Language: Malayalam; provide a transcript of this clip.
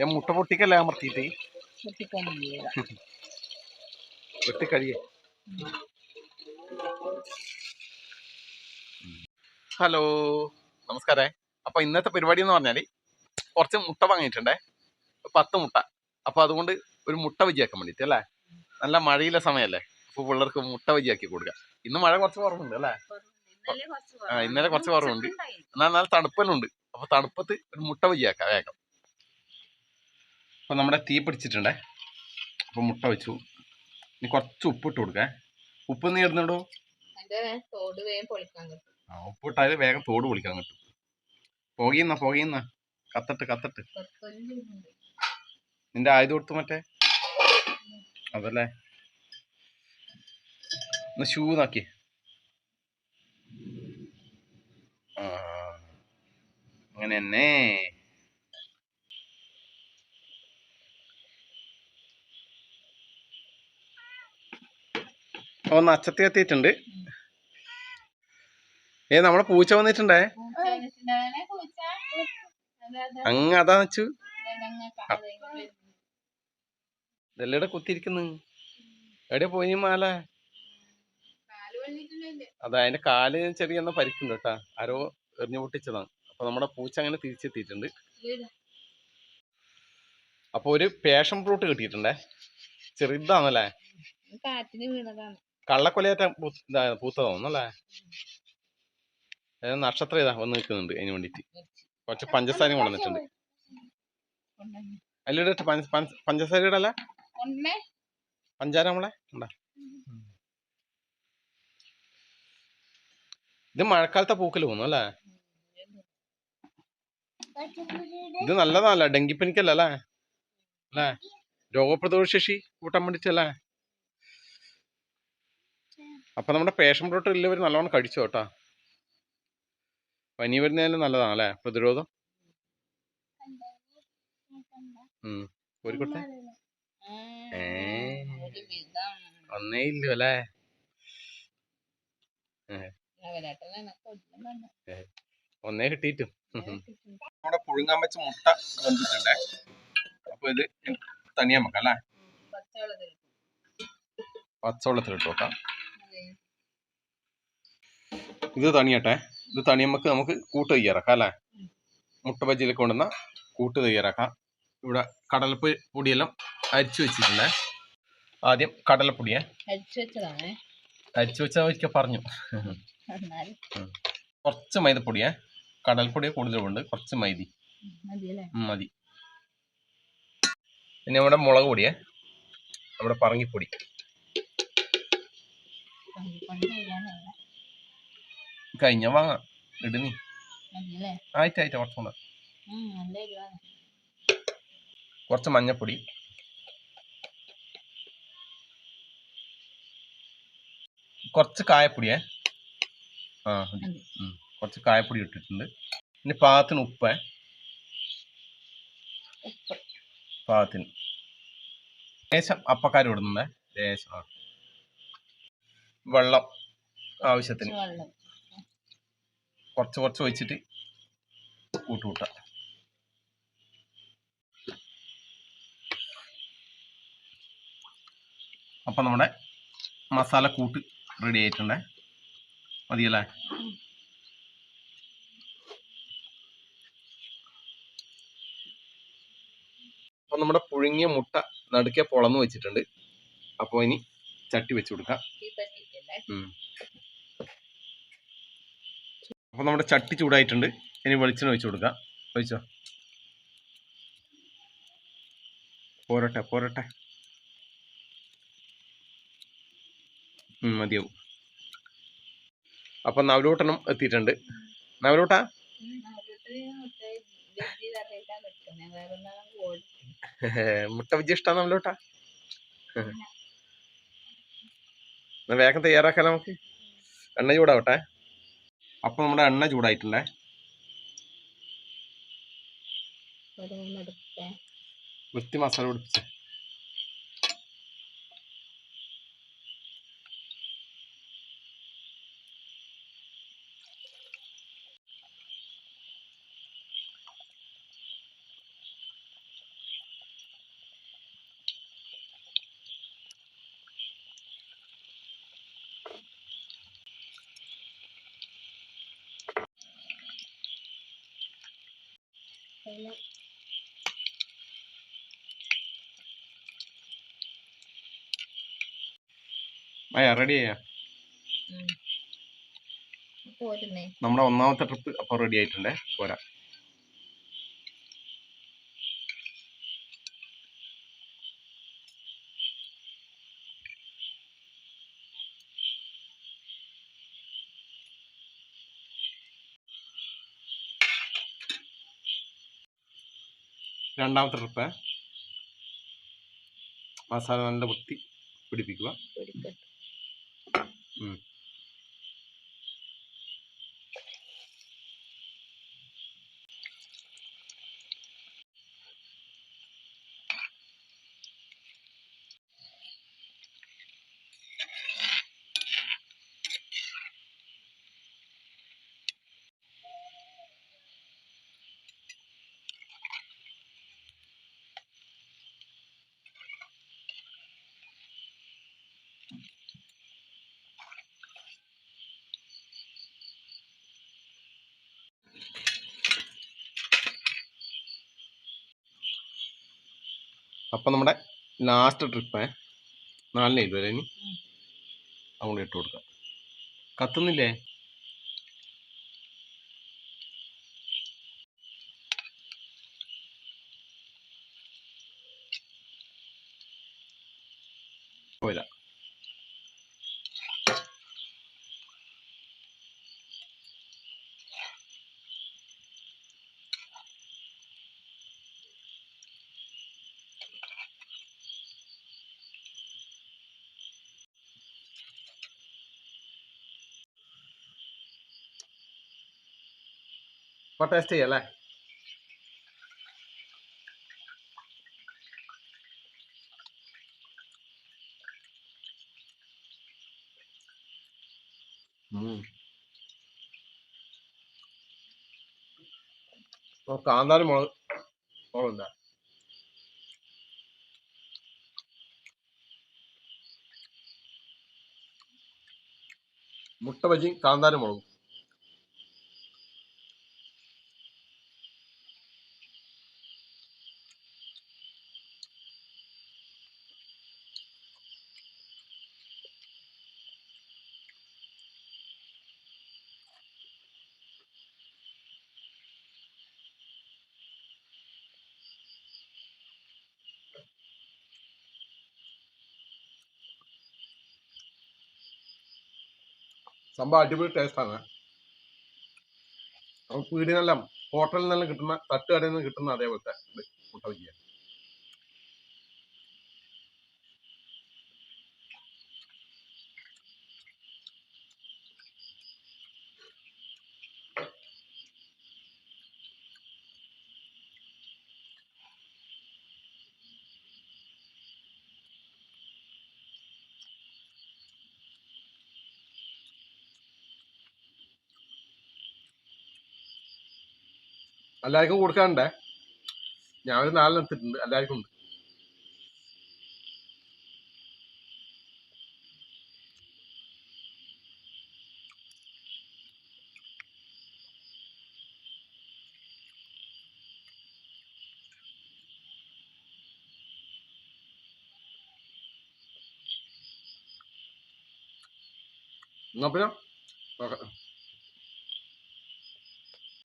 ഞാൻ മുട്ട പൊട്ടിക്കല്ലേ അമർത്തിയിട്ട് വെട്ടിക്കഴിയേ. ഹലോ നമസ്കാരേ. അപ്പൊ ഇന്നത്തെ പരിപാടി എന്ന് പറഞ്ഞാൽ കുറച്ച് മുട്ട വാങ്ങിയിട്ടുണ്ടേ. പത്ത് മുട്ട. അപ്പൊ അതുകൊണ്ട് ഒരു മുട്ട വിജയാക്കാൻ വേണ്ടിട്ട് അല്ലേ? നല്ല മഴയിലെ സമയല്ലേ? അപ്പൊ പിള്ളേർക്ക് മുട്ട വിജയാക്കി കൊടുക്കാം. ഇന്ന് മഴ കുറച്ച് കുറവുണ്ട് അല്ലേ? ആ, ഇന്നലെ കുറച്ച് കുറവുണ്ട്. എന്നാൽ നല്ല തണുപ്പലുണ്ട് അപ്പൊ തണുപ്പത്ത് ഒരു മുട്ട വിജയാക്കാം വേഗം. അപ്പൊ നമ്മുടെ തീ പിടിച്ചിട്ടുണ്ടേ. അപ്പോൾ മുട്ട വെച്ചു. ഇനി കുറച്ച് ഉപ്പ് ഇട്ട് കൊടുക്കേ. ഉപ്പ് നീ കിട്ടും. ആ ഉപ്പിട്ടാൽ വേഗം തോട് പൊളിക്കാൻ കിട്ടും. പുകയുന്ന പുകയുന്ന കത്തട്ട് കത്തട്ട്. നിന്റെ ആയുധം കൊടുത്തു മറ്റേ. അതല്ലേ? ഒന്ന് ഷൂ നോക്കി. ആ അങ്ങനെ തന്നെ ഒന്ന് അച്ചത്തി എത്തിയിട്ടുണ്ട് ഏ നമ്മളെ പൂച്ച വന്നിട്ടുണ്ടേ. അങ്ങ് അതാ വെച്ചു. ഇതെല്ലാം കുത്തിയിരിക്കുന്നു. എവിടെ പോയി മാല? അതാ അതിന്റെ കാൽ ചെറിയ പരിക്കുണ്ട് കേട്ടാ. ആരോ എറിഞ്ഞു പൊട്ടിച്ചതാണ് അപ്പൊ നമ്മുടെ പൂച്ച അങ്ങനെ തിരിച്ചെത്തിയിട്ടുണ്ട്. അപ്പൊ ഒരു പേഷൻ ഫ്രൂട്ട് കിട്ടിയിട്ടുണ്ടേ? ചെറുതാണല്ലേ? കാറ്റിന് വീണതാണ്. കള്ളക്കൊലയേറ്റ പൂത്ത തോന്നുന്നല്ലേ നക്ഷത്രം ഇതാ വന്ന് നിൽക്കുന്നുണ്ട് അതിന് വേണ്ടിട്ട് കുറച്ച് പഞ്ചസാരയും കൊണ്ടുവന്നിട്ടുണ്ട്. കൊണ്ടുവന്ന്. അതിലിടട്ടെ പഞ്ച- പഞ്ച- പഞ്ചസാര ഇടല്ല? പഞ്ചാര നമ്മളെ? ഉണ്ടാ? ഇത് മഴക്കാലത്തെ പൂക്കൽ തോന്നുന്നു അല്ലേ? ഇത് നല്ലതാണല്ലേ? ഡെങ്കിപ്പനിക്കല്ലേ അല്ലേ? രോഗപ്രതിരോധ ശേഷി കൂട്ടാൻ വേണ്ടിട്ടല്ലേ അപ്പൊ നമ്മുടെ പേഷൻ ഫ്രൂട്ട് എല്ലാവരും നല്ലോണം കഴിച്ചു കേട്ടോ പനി വരുന്നതിന് നല്ലതാണ് അല്ലേ പ്രതിരോധം. ഒരു വിധം. ഒന്നേ ഇല്ലു അല്ലേ ഒന്നേ കിട്ടിയിട്ടും കിട്ടും. നമ്മുടെ പുഴുങ്ങാൻ വെച്ച മുട്ട വെന്തിട്ടുണ്ടേ അപ്പൊ ഇത് തനിയാ മക്കല്ലേ അല്ലേ പച്ചവെള്ളത്തിൽ ഇട്ടു. അതെ. ഇത് തണിയട്ടെ. ഇത് തണിയമ്മക്ക് നമുക്ക് കൂട്ട് തയ്യാറാക്കാം അല്ലേ? മുട്ട ബജിയിലേക്ക് കൊണ്ടുവന്ന കൂട്ട് തയ്യാറാക്കാം. ഇവിടെ കടലപ്പ് പൊടിയെല്ലാം അരിച്ചു വെച്ചിട്ടുണ്ടേ. ആദ്യം കടലപ്പൊടിയെ അരിച്ചു വെച്ചാൽ ഒരിക്കൽ പറഞ്ഞു. കുറച്ച് മൈദപ്പൊടിയെ കടൽപ്പൊടിയെ കൂടുതലുണ്ട്. കുറച്ച് മൈദി. മതി. പിന്നെ നമ്മുടെ മുളക് പൊടിയെ നമ്മുടെ പറങ്ങിപ്പൊടി കഴിഞ്ഞ വാങ്ങാം. ഇടുന്നി ആയിട്ട് ആയിട്ട് കുറച്ചുകൂടെ കുറച്ച് മഞ്ഞപ്പൊടി. കുറച്ച് കായപ്പൊടിയേ. ആ. കുറച്ച് കായപ്പൊടി ഇട്ടിട്ടുണ്ട്. പിന്നെ പാകത്തിന് ഉപ്പ്. ഉപ്പ്. പാകത്തിന്. ലേശം അപ്പക്കാരം ഇടുന്നുണ്ടേ. ലേശം വെള്ളം ആവശ്യത്തിന്. കുറച്ച് കുറച്ച് ഒഴിച്ചിട്ട് കൂട്ട് കൂട്ടാം. അപ്പം നമ്മുടെ മസാല കൂട്ട് റെഡി ആയിട്ടുണ്ടേ. മതിയല്ലേ? അപ്പം നമ്മുടെ പുഴുങ്ങിയ മുട്ട നടുക്കെ പൊളന്ന് വെച്ചിട്ടുണ്ട്. അപ്പോൾ ഇനി ചട്ടി വെച്ച് കൊടുക്കാം. അപ്പോൾ നമ്മുടെ ചട്ടി ചൂടായിട്ടുണ്ട്. ഇനി വെളിച്ചെണ്ണ ഒഴിച്ചു കൊടുക്കാം. ഒഴിച്ചോ? പോരട്ടെ പോരട്ടെ. മതിയാവും. അപ്പം നവലൂട്ടണം എത്തിയിട്ടുണ്ട്. നവലോട്ട? മുട്ട വിജയ ഇഷ്ട നവലൂട്ട? വേഗം തയ്യാറാക്കാം നമുക്ക്. എണ്ണ ചൂടാവട്ടെ. അപ്പം നമ്മുടെ എണ്ണ ചൂടായിട്ടുണ്ടേ വൃത്തി മസാല പിടിപ്പിച്ച്. ഉം. നമ്മുടെ ഒന്നാമത്തെ ട്രിപ്പ് അപ്പോൾ റെഡി ആയിട്ടുണ്ടേ? പോരാ. രണ്ടാമത്തെ ട്രിപ്പ് മസാല നല്ല വൃത്തി പിടിപ്പിക്കുക. അപ്പം നമ്മുടെ ലാസ്റ്റ് ട്രിപ്പ് നാലിനെ ഇതുവരെ ഇനി. അങ്ങോട്ട് ഇട്ട് കൊടുക്കാം. കത്തുന്നില്ലേ? അപ്പൊ ടേസ്റ്റ് ചെയ്യല്ലേ കാന്താരി മുളക് മുളകുണ്ട. മുട്ട ബജി കാന്താരി മുളകും. സംഭവം അടിപൊളി ടേസ്റ്റാണ് വീടിനെല്ലാം ഹോട്ടലിൽ നിന്നെല്ലാം കിട്ടുന്ന തട്ടുകടയിൽ നിന്ന് കിട്ടുന്ന അതേപോലത്തെ മുട്ട എല്ലാവർക്കും കൊടുക്കാനുണ്ടേ? ഞാൻ ഒരു നാലെണ്ണം എടുത്തിട്ടുണ്ട്. എല്ലാവർക്കും ഉണ്ട്. എന്നാ പിന്നെ? നോക്കാം